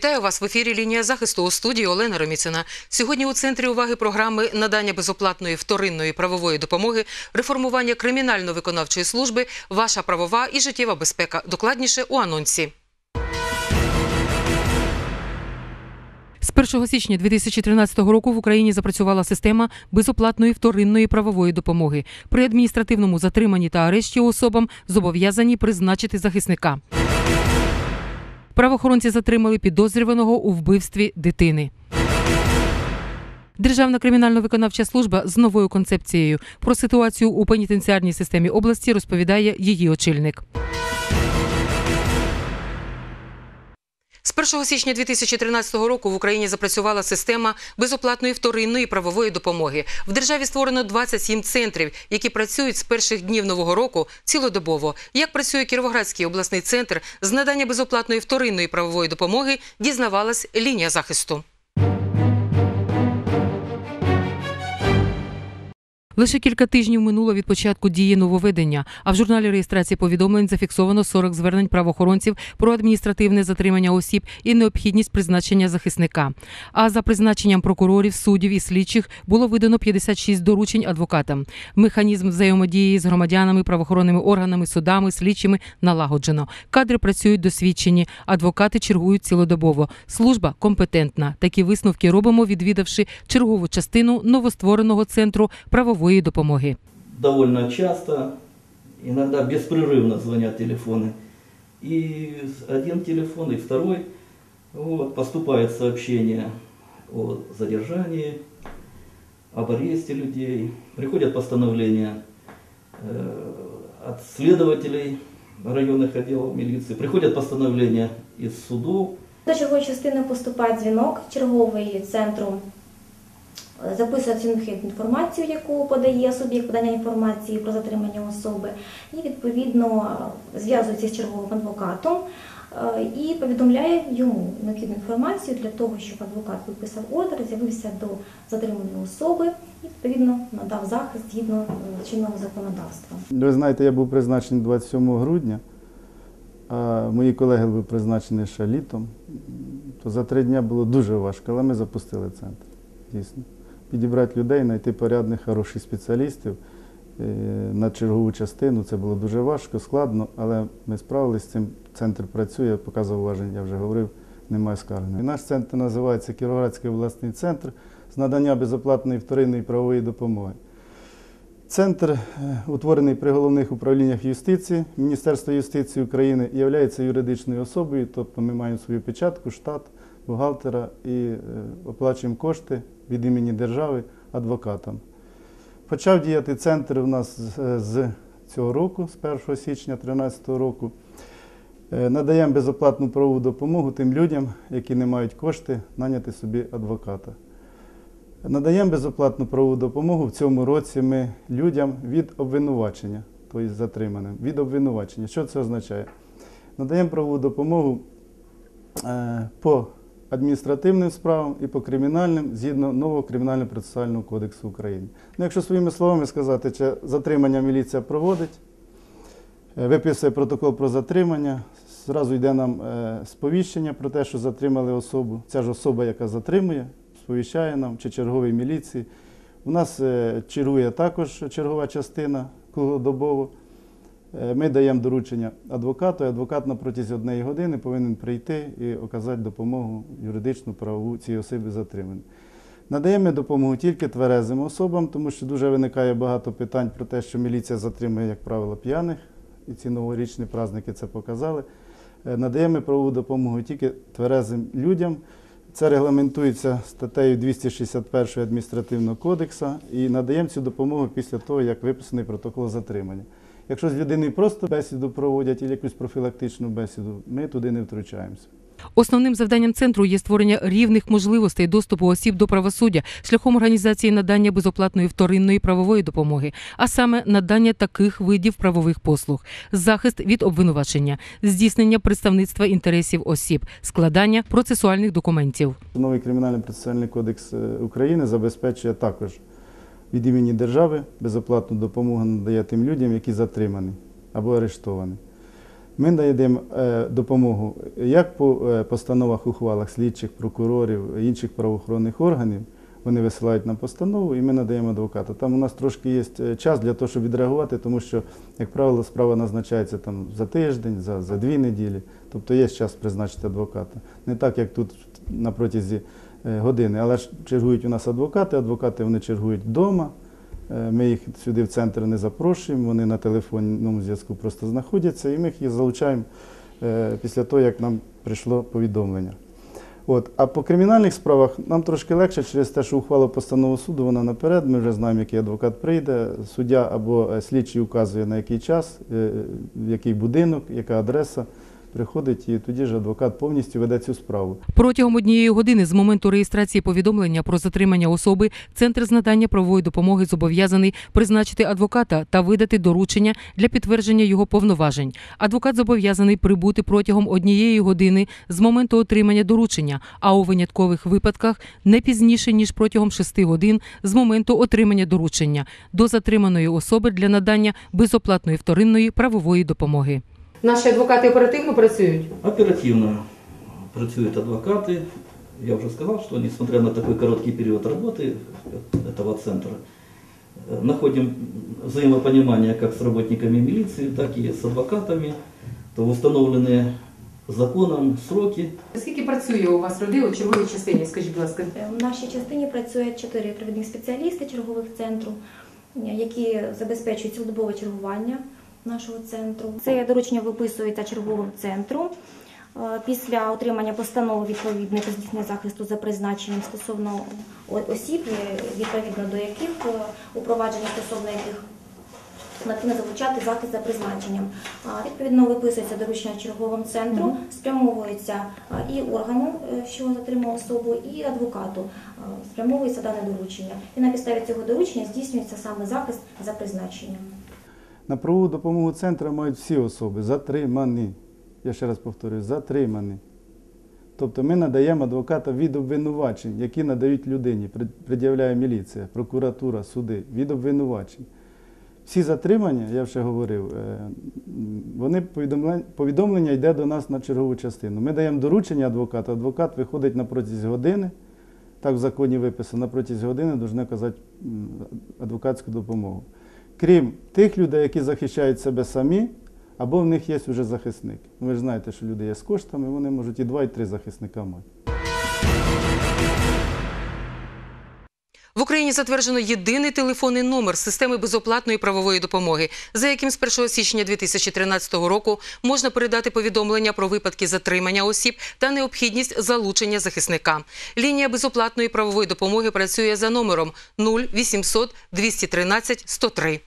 Вітаю вас в ефірі Лінія захисту у студії Олена Роміцина. Сьогодні у центрі уваги програми надання безоплатної вторинної правової допомоги, реформування кримінально-виконавчої служби, ваша правова і життєва безпека. Докладніше у анонсі. З 1 січня 2013 року в Україні запрацювала система безоплатної вторинної правової допомоги. При адміністративному затриманні та арешті особам зобов'язані призначити захисника. Правоохоронці затримали підозрюваного у вбивстві дитини. Державна кримінально-виконавча служба з новою концепцією про ситуацію у пенітенціарній системі області розповідає її очільник. З 1 січня 2013 року в Україні запрацювала система безоплатної вторинної правової допомоги. В державі створено 27 центрів, які працюють з перших днів нового року цілодобово. Як працює Кіровоградський обласний центр з надання безоплатної вторинної правової допомоги, дізнавалась лінія захисту. Лише кілька тижнів минуло від початку дії нововведення, а в журналі реєстрації повідомлень зафіксовано 40 звернень правоохоронців про адміністративне затримання осіб і необхідність призначення захисника. А за призначенням прокурорів, суддів і слідчих було видано 56 доручень адвокатам. Механізм взаємодії з громадянами, правоохоронними органами, судами, слідчими налагоджено. Кадри працюють досвідчені, адвокати чергують цілодобово. Служба компетентна. Такі висновки робимо, відвідавши чергову частину новоствореного центру правової допомоги. довольно часто, иногда беспрерывно звонят телефоны. И с- один телефон, и второй, вот, поступает сообщение о задержании, об аресте людей. Приходят постановления э, от следователей районных отделов милиции, приходят постановления из судов, До чергової частини поступає дзвінок черговий центру. Записує всю необхідну інформацію, яку подає суб'єкт подання інформації про затримання особи, і відповідно зв'язується з черговим адвокатом е, і повідомляє йому необхідну інформацію для того, щоб адвокат виписав ордер, з'явився до затриманої особи і відповідно надав захист згідно е, чинного законодавства. Ви знаєте, я був призначений 27 грудня, мої колеги були призначені ще літом. То за три дні було дуже важко, але ми запустили центр. Дійсно. Підібрати людей, знайти порядних, хороших спеціалістів е, на чергову частину. Це було дуже важко, складно, але ми справилися з цим. Центр працює, показав уваження, я вже говорив, немає скарги. Наш центр називається Кіровоградський обласний центр з надання безоплатної вторинної правової допомоги. Центр, е, утворений при головних управліннях юстиції Міністерства юстиції України, є юридичною особою, тобто ми маємо свою печатку, штат, бухгалтера і е, оплачуємо кошти від імені держави адвокатам. Почав діяти центр у нас з- з цього року, з 1 січня 2013 року. Е, Надаємо безоплатну правову допомогу тим людям, які не мають кошти наняти собі адвоката. Надаємо безоплатну правову допомогу в цьому році ми людям від обвинувачення, тобто затриманим, від обвинувачення. Що це означає? Надаємо правову допомогу е, по адміністративним справам і по кримінальним згідно нового кримінально-процесуального кодексу України. Ну, якщо своїми словами сказати, чи затримання міліція проводить, е, виписує протокол про затримання, зразу йде нам е, сповіщення про те, що затримали особу. Ця ж особа, яка затримує, сповіщає нам чи черговий міліції. У нас е, чергує також чергова частина круглодобово. Е, Ми даємо доручення адвокату, і адвокат на протязі однієї години повинен прийти і оказати допомогу юридичну, правову цій особі затриманій. Надаємо допомогу тільки тверезим особам, тому що дуже виникає багато питань про те, що міліція затримує, як правило, п'яних, і ці новорічні праздники це показали. Е, Надаємо правову допомогу тільки тверезим людям. Це регламентується статтею 261 адміністративного кодексу і надаємо цю допомогу після того, як виписаний протокол затримання. Якщо з людиною просто бесіду проводять, або якусь профілактичну бесіду, ми туди не втручаємося. Основним завданням центру є створення рівних можливостей доступу осіб до правосуддя шляхом організації надання безоплатної вторинної правової допомоги, а саме надання таких видів правових послуг, захист від обвинувачення, здійснення представництва інтересів осіб, складання процесуальних документів. Новий кримінальний процесуальний кодекс е, України забезпечує також від імені держави безоплатну допомогу надає тим людям, які затримані або арештовані. Ми надаємо е, допомогу як по е, постановах, ухвалах слідчих, прокурорів, інших правоохоронних органів. Вони висилають нам постанову і ми надаємо адвоката. Там у нас трошки є е, час для того, щоб відреагувати, тому що, як правило, справа назначається там за тиждень, за, за дві неділі. Тобто є час призначити адвоката. Не так, як тут на протязі години, але ж чергують у нас адвокати, адвокати вони чергують вдома. Е, Ми їх сюди в центр не запрошуємо, вони на телефонному зв'язку просто знаходяться, і ми їх залучаємо е, після того, як нам прийшло повідомлення. От. А по кримінальних справах нам трошки легше через те, що ухвала постанову суду, вона наперед. Ми вже знаємо, який адвокат прийде. Суддя або е, слідчий указує на який час, е, в який будинок, яка адреса. Приходить і тоді ж адвокат повністю веде цю справу. Протягом однієї години з моменту реєстрації повідомлення про затримання особи центр з надання правової допомоги зобов'язаний призначити адвоката та видати доручення для підтвердження його повноважень. Адвокат зобов'язаний прибути протягом однієї години з моменту отримання доручення, а у виняткових випадках не пізніше ніж протягом шести годин з моменту отримання доручення до затриманої особи для надання безоплатної вторинної правової допомоги. Наші адвокати оперативно працюють. Оперативно працюют адвокаты. Я уже сказал, что несмотря на такой короткий период работы этого центра, э, находим взаимопонимание как с работниками милиции, так и с адвокатами, то в установленные законом сроки Скільки працює у вас людей у черговій частині? Скажіть, будь ласка. Е, В нашій частині працює чотири провідних спеціалісти чергових центру, е, які забезпечують цілодобове чергування нашого центру. Це доручення виписується черговим центру. Е, Після отримання постанови відповідної здійснення захисту за призначенням стосовно осіб, е, відповідно до яких е, у провадженні стосовно яких необхідно залучати захист за призначенням. Відповідно, виписується доручення черговим центру, спрямовується і органу, що затримав особу, і адвокату. Спрямовується дане доручення. І на підставі цього доручення здійснюється саме захист за призначенням. На правову допомогу центру мають всі особи затримані. Я ще раз повторюю, затримані. Тобто ми надаємо адвоката від обвинувачень, які надають людині, пред'являє міліція, прокуратура, суди, від обвинувачень. Всі затримання, я вже говорив, е, вони повідомлення, повідомлення йде до нас на чергову частину. Ми даємо доручення адвокату, адвокат виходить на протязі години, так в законі виписано, на протязі години повинні оказати м, адвокатську допомогу. Крім тих людей, які захищають себе самі, або в них є вже захисник. Ви ж знаєте, що люди є з коштами, вони можуть і два, і три захисника мати. В Україні затверджено єдиний телефонний номер системи безоплатної правової допомоги, за яким з 1 січня 2013 року можна передати повідомлення про випадки затримання осіб та необхідність залучення захисника. Лінія безоплатної правової допомоги працює за номером 0800 213 103.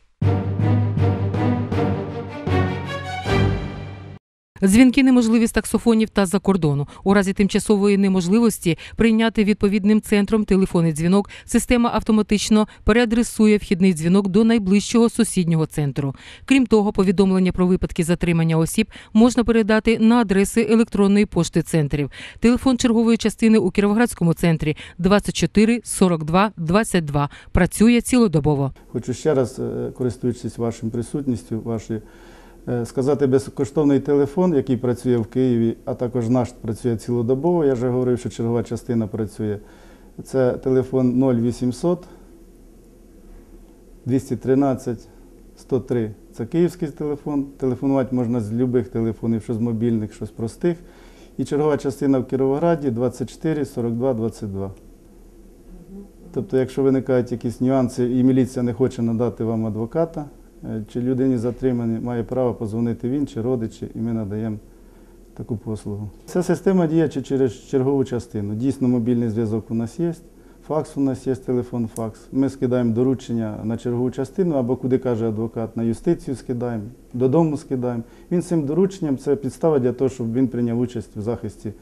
Дзвінки неможливі з таксофонів та за кордону. У разі тимчасової неможливості прийняти відповідним центром телефонний дзвінок. Система автоматично переадресує вхідний дзвінок до найближчого сусіднього центру. Крім того, повідомлення про випадки затримання осіб можна передати на адреси електронної пошти центрів. Телефон чергової частини у Кіровоградському центрі 24 42 22. Працює цілодобово. Хочу ще раз, е, користуючись вашим присутністю, ваші, е, сказати безкоштовний телефон, який працює в Києві, а також наш працює цілодобово. Я вже говорив, що чергова частина працює. Це телефон 0800 213 103. Це київський телефон. Телефонувати можна з будь-яких телефонів, що з мобільних, що з простих. І чергова частина в Кіровограді 24 42 22. Тобто, якщо виникають якісь нюанси і міліція не хоче надати вам адвоката, е, чи людині затримані, має право позвонити він чи родичі, і ми надаємо таку послугу. Ця система діє через чергову частину. Дійсно, мобільний зв'язок у нас є, факс у нас є, телефон факс. Ми скидаємо доручення на чергову частину або куди каже адвокат, на юстицію скидаємо, додому скидаємо. Він цим дорученням це підстава для того, щоб він прийняв участь в захисті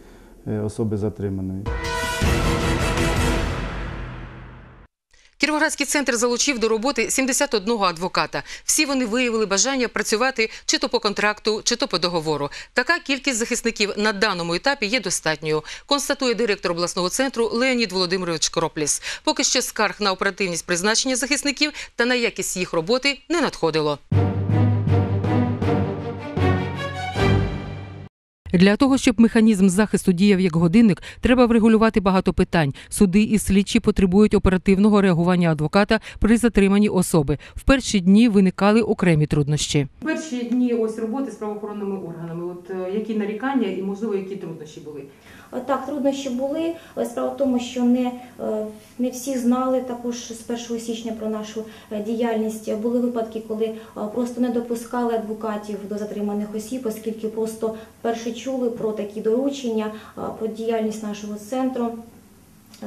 е, особи затриманої. Кіровоградський центр залучив до роботи 71 адвоката. Всі вони виявили бажання працювати чи то по контракту, чи то по договору. Така кількість захисників на даному етапі є достатньою, констатує директор обласного центру Леонід Володимирович Кропліс. Поки що скарг на оперативність призначення захисників та на якість їх роботи не надходило. Для того, щоб механізм захисту діяв як годинник, треба врегулювати багато питань. Суди і слідчі потребують оперативного реагування адвоката при затриманні особи. В перші дні виникали окремі труднощі. Перші дні ось роботи з правоохоронними органами. От е, які нарікання і можливо які труднощі були? Е, Так, труднощі були. Е, Справа в тому, що не, е, не всі знали також з 1 січня про нашу діяльність. Були випадки, коли просто не допускали адвокатів до затриманих осіб, оскільки просто вперше чули про такі доручення, е, про діяльність нашого центру.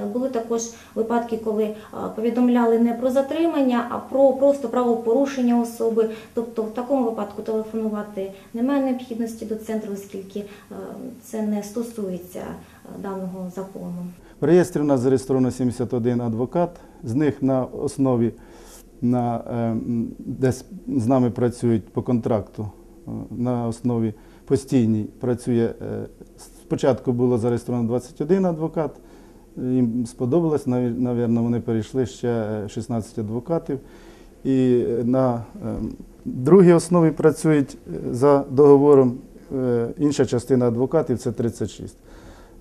Е, Були також випадки, коли е, повідомляли не про затримання, а про просто правопорушення особи. Тобто в такому випадку телефонувати немає необхідності до центру, оскільки це не стосується даного закону. В реєстрі у нас зареєстровано 71 адвокат, з них на основі, на, е, м, де з нами працюють по контракту, на основі постійній працює. е, Спочатку було зареєстровано 21 адвокат, їм сподобалось, наві- навірно, вони перейшли ще е, 16 адвокатів. І е, на е, другій основі працюють е, за договором е, інша частина адвокатів це 36.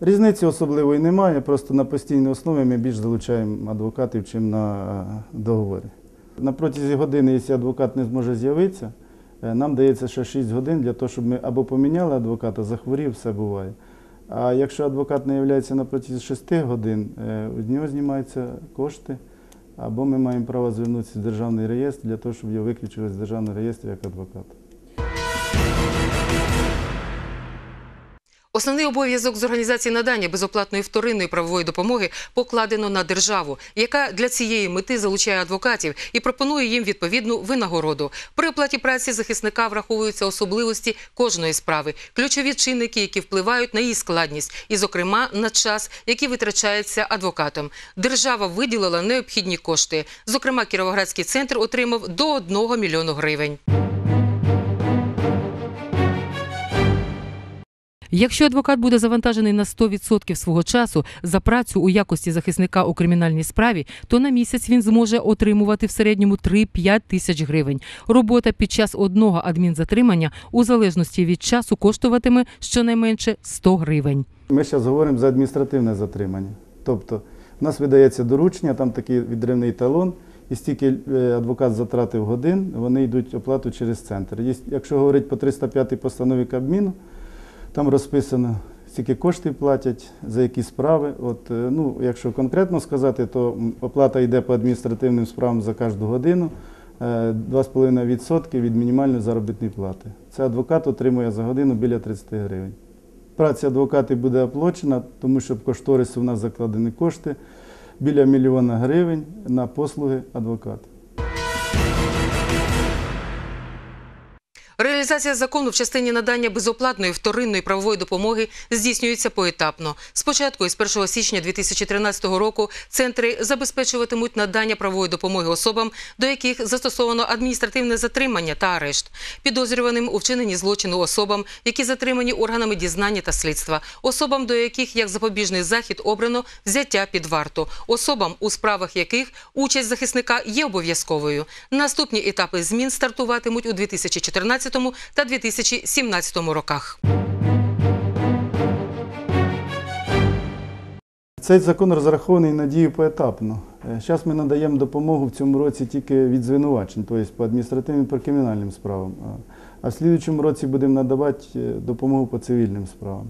Різниці особливої немає, просто на постійній основі ми більш залучаємо адвокатів, чим на е, договорі. На протязі години, якщо адвокат не зможе з'явитися, е, нам дається ще 6 годин для того, щоб ми або поміняли адвоката, захворів, все буває. А якщо адвокат не є на протязі 6 годин, від нього знімаються кошти, або ми маємо право звернутися в державний реєстр для того, щоб його виключили з державного реєстру як адвоката. Основний обов'язок з організації надання безоплатної вторинної правової допомоги покладено на державу, яка для цієї мети залучає адвокатів і пропонує їм відповідну винагороду. При оплаті праці захисника враховуються особливості кожної справи, ключові чинники, які впливають на її складність, і, зокрема, на час, який витрачається адвокатом. Держава виділила необхідні кошти. Зокрема, Кіровоградський центр отримав до 1 мільйону гривень. Якщо адвокат буде завантажений на 100% свого часу за працю у якості захисника у кримінальній справі, то на місяць він зможе отримувати в середньому 3-5 тисяч гривень. Робота під час одного адмінзатримання у залежності від часу коштуватиме щонайменше 100 гривень. Ми зараз говоримо за адміністративне затримання. Тобто, в нас видається доручення, там такий відривний талон, і стільки е, адвокат затратив годин, вони йдуть оплату через центр. Якщо говорити по 305 постанові Кабміну, там розписано, скільки коштів платять, за які справи. От, е, ну, якщо конкретно сказати, то оплата йде по адміністративним справам за кожну годину. е, 2,5% від мінімальної заробітної плати. Це адвокат отримує за годину біля 30 гривень. Праця адвокатів буде оплачена, тому що в кошторисі у нас закладені кошти біля мільйона гривень на послуги адвоката. Реалізація закону в частині надання безоплатної вторинної правової допомоги здійснюється поетапно. Спочатку, із 1 січня 2013 року, центри забезпечуватимуть надання правової допомоги особам, до яких застосовано адміністративне затримання та арешт, підозрюваним у вчиненні злочину особам, які затримані органами дізнання та слідства, особам, до яких як запобіжний захід обрано взяття під варту, особам, у справах яких участь захисника є обов'язковою. Наступні етапи змін стартуватимуть у 2014 та 2017 роках. Цей закон розрахований на дію поетапно. Зараз ми надаємо допомогу в цьому році тільки від звинувачень, тобто по адміністративним по кримінальним справам. А- в слідчому році будемо надавати е, допомогу по цивільним справам.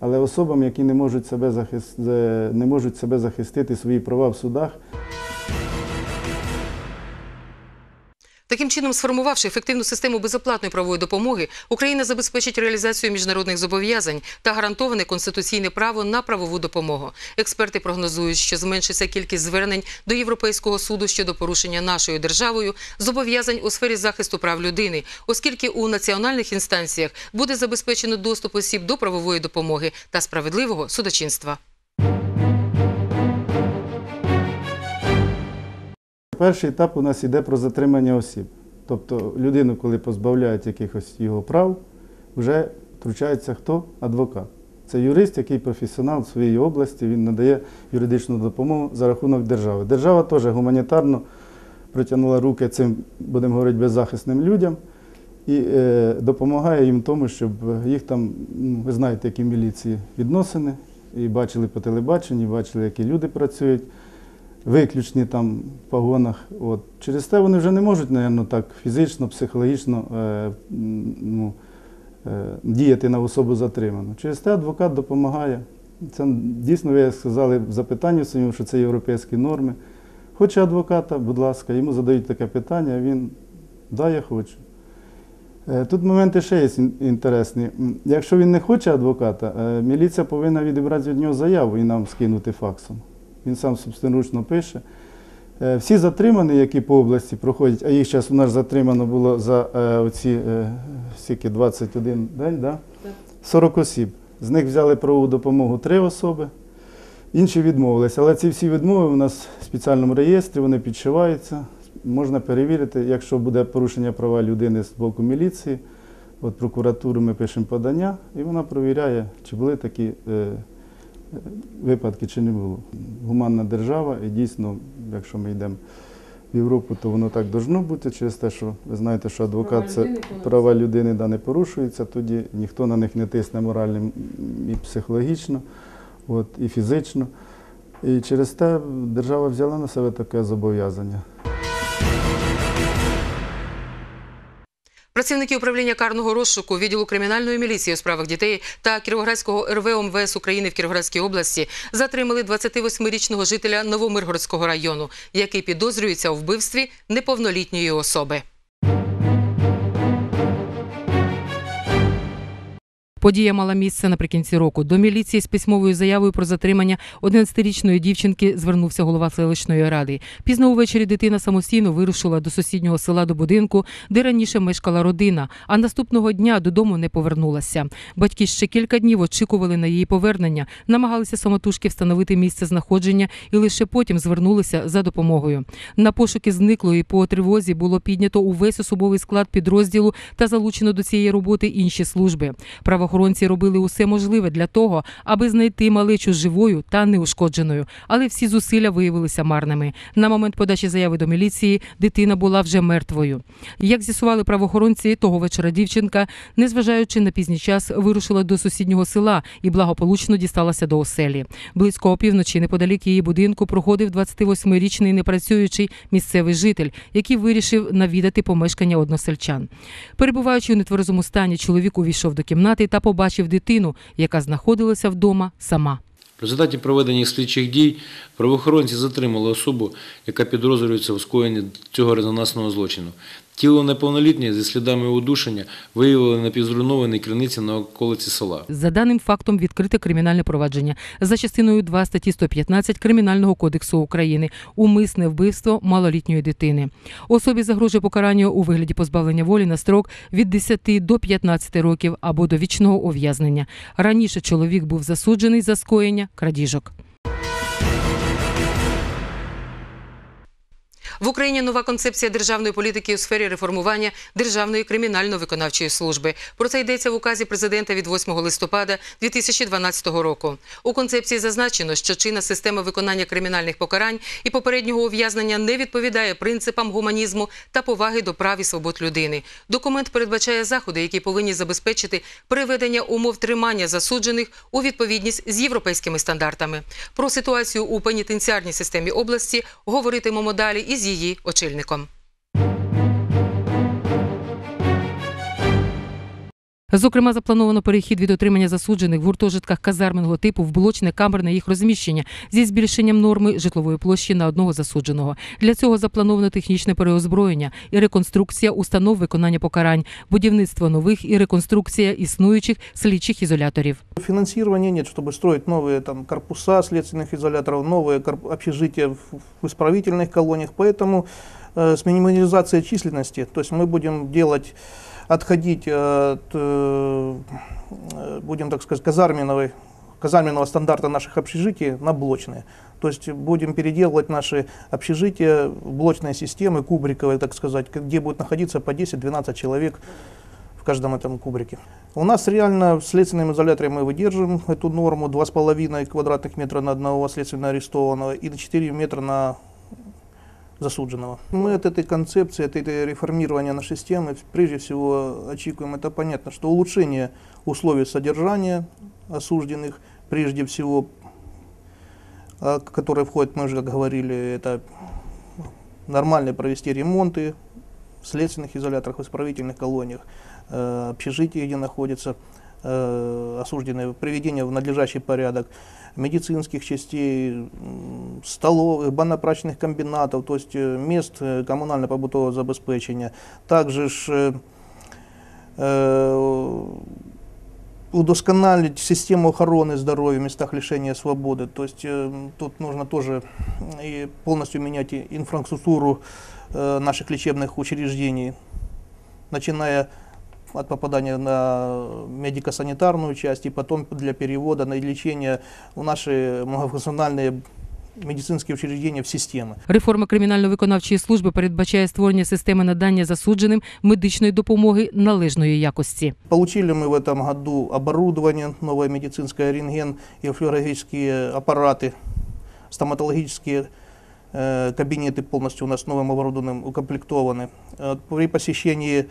Але особам, які не можуть себе, захис... е, не можуть себе захистити свої права в судах, Таким чином, сформувавши ефективну систему безоплатної правової допомоги, Україна забезпечить реалізацію міжнародних зобов'язань та гарантоване конституційне право на правову допомогу. Експерти прогнозують, що зменшиться кількість звернень до Європейського суду щодо порушення нашою державою зобов'язань у сфері захисту прав людини, оскільки у національних інстанціях буде забезпечено доступ осіб до правової допомоги та справедливого судочинства. Перший етап у нас йде про затримання осіб. Тобто людину, коли позбавляють якихось його прав, вже втручається хто? Адвокат. Це юрист, який професіонал в своїй області, він надає юридичну допомогу за рахунок держави. Держава теж гуманітарно протягнула руки цим, будемо говорити, беззахисним людям. і е, допомагає їм тому, щоб їх там, ну, ви знаєте, які міліції відносини, і бачили по телебаченні, бачили, які люди працюють, виключні там в погонах. От. Через те вони вже не можуть, мабуть, так фізично, психологічно е, ну, е, діяти на особу затриману. Через те адвокат допомагає. Це дійсно, ви сказали в запитанні своєму, що це європейські норми. Хоче адвоката, будь ласка, йому задають таке питання, а він да, я хочу. Е, Тут моменти ще є ін- інтересні. Якщо він не хоче адвоката, е, міліція повинна відібрати від нього заяву і нам скинути факсом. Він сам собственноручно пише. Е, Всі затримані, які по області проходять, а їх зараз у нас затримано було за е, оці е, скільки, 21 день, да? 40 осіб. З них взяли правову допомогу 3 особи, інші відмовилися. Але ці всі відмови у нас в спеціальному реєстрі, вони підшиваються. Можна перевірити, якщо буде порушення права людини з боку міліції, от прокуратуру ми пишемо подання, і вона провіряє, чи були такі випадки, чи не було. Гуманна держава, і дійсно, якщо ми йдемо в Європу, то воно так должно бути через те, що ви знаєте, що адвокат це права людини да, не порушуються, тоді ніхто на них не тисне морально і психологічно, от, і фізично. І через те держава взяла на себе таке зобов'язання. Працівники управління карного розшуку відділу кримінальної міліції у справах дітей та Кіровоградського РВ МВС України в Кіровоградській області затримали 28-річного жителя Новомиргородського району, який підозрюється у вбивстві неповнолітньої особи. Подія мала місце наприкінці року. До міліції з письмовою заявою про затримання 11-річної дівчинки звернувся голова селищної ради. Пізно увечері дитина самостійно вирушила до сусіднього села до будинку, де раніше мешкала родина, а наступного дня додому не повернулася. Батьки ще кілька днів очікували на її повернення, намагалися самотужки встановити місце знаходження і лише потім звернулися за допомогою. На пошуки зниклої по тривозі було піднято увесь особовий склад підрозділу та залучено до цієї роботи інші служби. Правоохоронці робили усе можливе для того, аби знайти малечу живою та неушкодженою, але всі зусилля виявилися марними. На момент подачі заяви до міліції дитина була вже мертвою. Як з'ясували правоохоронці, того вечора дівчинка, незважаючи на пізній час, вирушила до сусіднього села і благополучно дісталася до оселі. Близько опівночі, неподалік її будинку, проходив 28-річний непрацюючий місцевий житель, який вирішив навідати помешкання односельчан. Перебуваючи у нетверезому стані, чоловік увійшов до кімнати та побачив дитину, яка знаходилася вдома сама. В результаті проведення слідчих дій правоохоронці затримали особу, яка підозрюється в скоєнні цього резонансного злочину. Тіло неповнолітнє зі слідами удушення виявили на півзруйнованій криниці на околиці села. За даним фактом відкрите кримінальне провадження за частиною 2 статті 115 Кримінального кодексу України умисне вбивство малолітньої дитини. Особі загрожує покарання у вигляді позбавлення волі на строк від 10 до 15 років або до вічного ув'язнення. Раніше чоловік був засуджений за скоєння крадіжок. В Україні нова концепція державної політики у сфері реформування Державної кримінально-виконавчої служби. Про це йдеться в указі президента від 8 листопада 2012 року. У концепції зазначено, що чинна система виконання кримінальних покарань і попереднього ув'язнення не відповідає принципам гуманізму та поваги до прав і свобод людини. Документ передбачає заходи, які повинні забезпечити приведення умов тримання засуджених у відповідність з європейськими стандартами. Про ситуацію у пенітенціарній системі області говоритимемо далі із її очільником. Зокрема, заплановано перехід від отримання засуджених в гуртожитках казарменого типу в блочне камерне їх розміщення зі збільшенням норми житлової площі на одного засудженого. Для цього заплановано технічне переозброєння і реконструкція установ виконання покарань, будівництво нових і реконструкція існуючих слідчих ізоляторів. Финансирования нет, чтобы строить новые там, корпуса следственных изоляторов, новые корп- общежития в, в исправительных колониях. Поэтому э, с минимализацией численности, то есть мы будем делать, отходить от, э, э, будем так сказать, казарменного, казарменного стандарта наших общежитий на блочные. То есть будем переделывать наши общежития в блочные системы, кубриковые, так сказать, где будет находиться по 10-12 человек в каждом этом кубрике. У нас реально в следственном изоляторе мы выдерживаем эту норму 2,5 квадратных метра на одного следственно арестованного и на 4 метра на засудженного. Мы от этой концепции, от этой реформирования нашей системы прежде всего очікуем, это понятно, что улучшение условий содержания осужденных, прежде всего, а, которые входят, мы уже говорили, это нормально провести ремонты в следственных изоляторах, в исправительных колониях, э, общежитии, где находятся э, осужденные, приведение в надлежащий порядок медицинских частей, м, столов, банно-прачечных комбинатов, то есть э, мест э, коммунально-побытового забезпечения. Также ж, э, э, удосконалить систему охраны здоровья в местах лишения свободы. То есть э, тут нужно тоже и полностью менять инфраструктуру э, наших лечебных учреждений, начиная от попадания на медико-санитарную часть и потом для перевода на лечение в наши многофункциональные медицинские учреждения в системы. Реформа кримінально-виконавчої служби передбачає створення системи надання засудженим медичної допомоги належної якості. Получили мы в этом году оборудование, новое медицинское рентген и флюорографические аппараты, стоматологические э, кабинеты полностью у нас новым оборудованием укомплектованы. Э, При посещении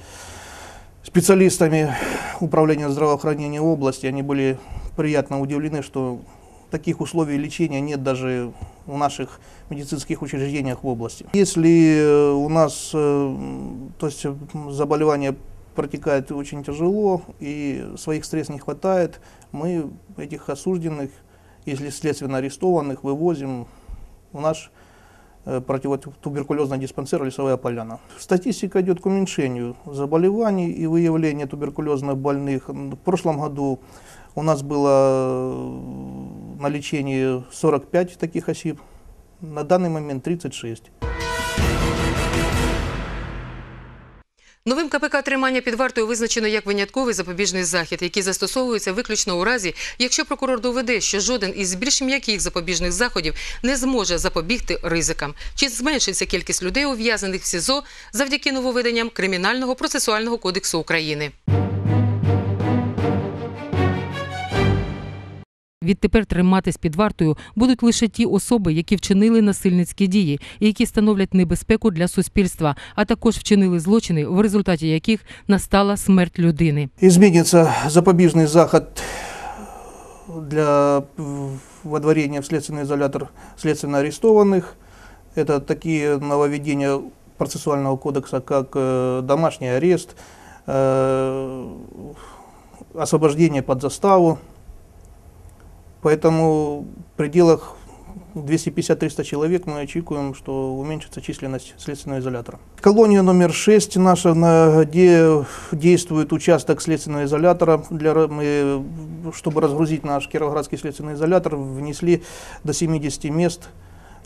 специалистами управления здравоохранения области они были приятно удивлены, что таких условий лечения нет даже в наших медицинских учреждениях в области. Если э, у нас э, то есть, заболевание протекает очень тяжело и своих средств не хватает, мы этих осужденных, если следственно арестованных, вывозим в наш противотуберкулезный диспансер «Лесовая поляна». Статистика идет к уменьшению заболеваний и выявления туберкулезно больных. В прошлом году у нас было э, на лечении 45 таких осіб, на данный момент 36. Новим КПК тримання під вартою визначено як винятковий запобіжний захід, який застосовується виключно у разі, якщо прокурор доведе, що жоден із більш м'яких запобіжних заходів не зможе запобігти ризикам. Чи зменшиться кількість людей, ув'язнених в СІЗО завдяки нововведенням Кримінального процесуального кодексу України? Відтепер триматись під вартою будуть лише ті особи, які вчинили насильницькі дії і які становлять небезпеку для суспільства, а також вчинили злочини, в результаті яких настала смерть людини. Изменится запобежный заход для водворения в следственный изолятор следственно арестованных. Это такие нововведения процессуального кодекса, как э, домашний арест, э, освобождение под заставу. Поэтому в пределах 250-300 человек мы очікуем, что уменьшится численность следственного изолятора. Колония номер 6 наша, на, где действует участок следственного изолятора. Для, мы, чтобы разгрузить наш Кировоградский следственный изолятор, внесли до 70 мест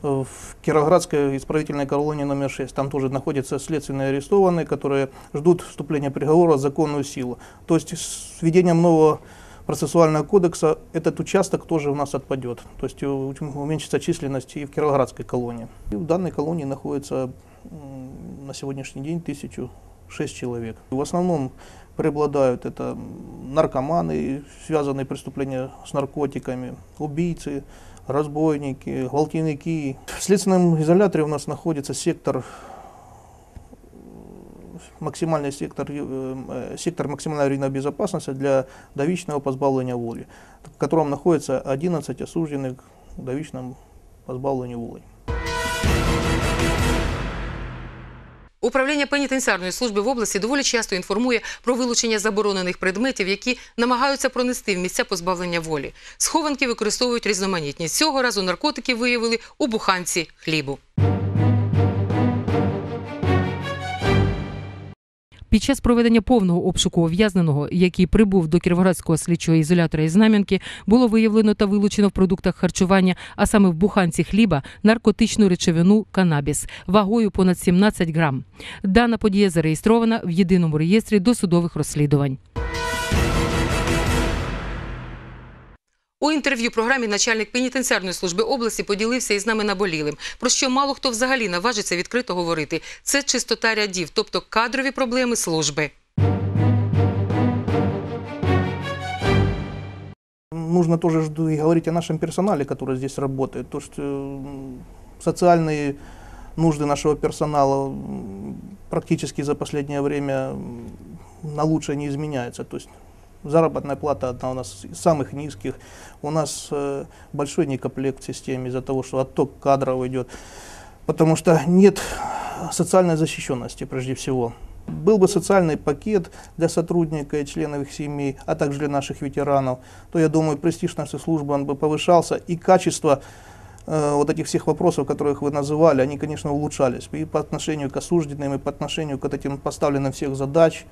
в Кировоградской исправительной колонии номер 6. Там тоже находятся следственные арестованные, которые ждут вступления приговора в законную силу. То есть с введением нового процессуального кодекса этот участок тоже у нас отпадет. То есть уменьшится численность и в Кировоградской колонии. И в данной колонии находится на сегодняшний день 1006 человек. В основном преобладают это наркоманы, связанные преступления с наркотиками, убийцы, разбойники, гвалтівники. В следственном изоляторе у нас находится сектор максимальный сектор, э, э, сектор максимальной аварийной безопасности для довічного позбавления воли, в котором находится 11 осужденных к довічному позбавлению воли. Управління пенітенціарної служби в області доволі часто інформує про вилучення заборонених предметів, які намагаються пронести в місця позбавлення волі. Схованки використовують різноманітні. Цього разу наркотики виявили у буханці хлібу. Під час проведення повного обшуку ув'язненого, який прибув до Кіровоградського слідчого ізолятора із Знам'янки, було виявлено та вилучено в продуктах харчування, а саме в буханці хліба, наркотичну речовину канабіс вагою понад 17 грам. Дана подія зареєстрована в єдиному реєстрі досудових розслідувань. У інтерв'ю програмі начальник пенітенціарної служби області поділився із нами наболілим, про що мало хто взагалі наважиться відкрито говорити. Це чистота рядів, тобто кадрові проблеми служби. Нужно тоже жду- и говорить о нашем персонале, который здесь работает. То, что м, социальные нужды нашего персонала м, практически за последнее время м, на лучшее не изменяется. То есть заработная плата одна у нас из самых низких. У нас э, большой некомплект в системе из-за того, что отток кадров идет. Потому что нет социальной защищенности прежде всего. Был бы социальный пакет для сотрудника и членов их семей, а также для наших ветеранов, то, я думаю, престиж нашей службы он бы повышался, и качество э, вот этих всех вопросов, которых вы называли, они, конечно, улучшались и по отношению к осужденным, и по отношению к этим поставленным всех задач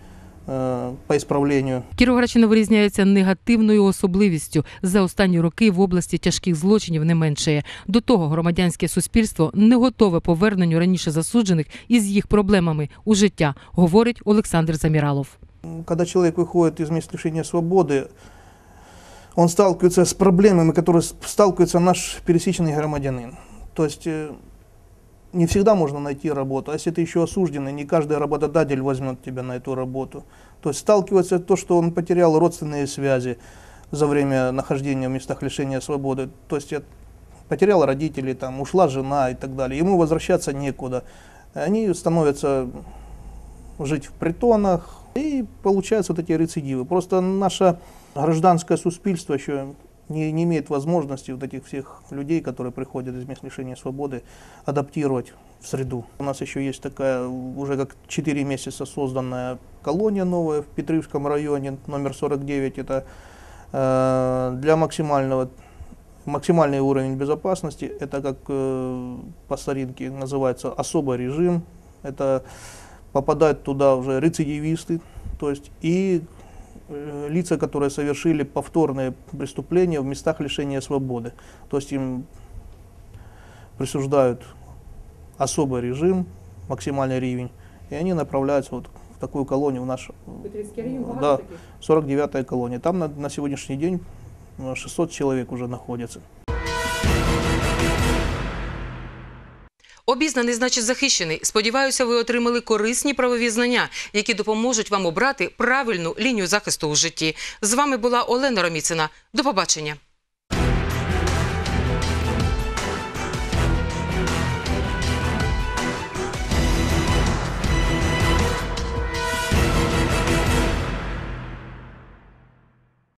по исправлению. Кіровоградщина вирізняється негативною особливістю. За останні роки в області тяжких злочинів не меншає. До того громадянське суспільство не готове поверненню раніше засуджених із їх проблемами у життя, говорить Олександр Заміралов. Когда человек выходит из мест лишения свободы, он сталкивается с проблемами, которые с- сталкивается наш пересеченный громадянин. То есть э, не всегда можно найти работу, а если ты еще осужденный, не каждый работодатель возьмет тебя на эту работу. То есть сталкивается то, что он потерял родственные связи за время нахождения в местах лишения свободы. То есть потерял родителей, там, ушла жена и так далее. Ему возвращаться некуда. Они становятся жить в притонах, и получаются вот эти рецидивы. Просто наше гражданское суспільство еще не, не имеет возможности вот этих всех людей, которые приходят из мест лишения свободы, адаптировать в среду. У нас еще есть такая уже как 4 месяца созданная колония новая в Петрivском районе, номер 49. Это э, для максимального максимальный уровень безопасности. Это как э, по старинке называется особый режим. Это попадают туда уже рецидивисты, то есть и лица, которые совершили повторные преступления в местах лишения свободы. То есть им присуждают особый режим, максимальный ревень, и они направляются вот в такую колонию в наш да, 49-я колония. Там на, на сегодняшний день э, 600 человек уже находится. Обізнаний, значить захищений. Сподіваюся, ви отримали корисні правові знання, які допоможуть вам обрати правильну лінію захисту у житті. З вами була Олена Роміцина. До побачення.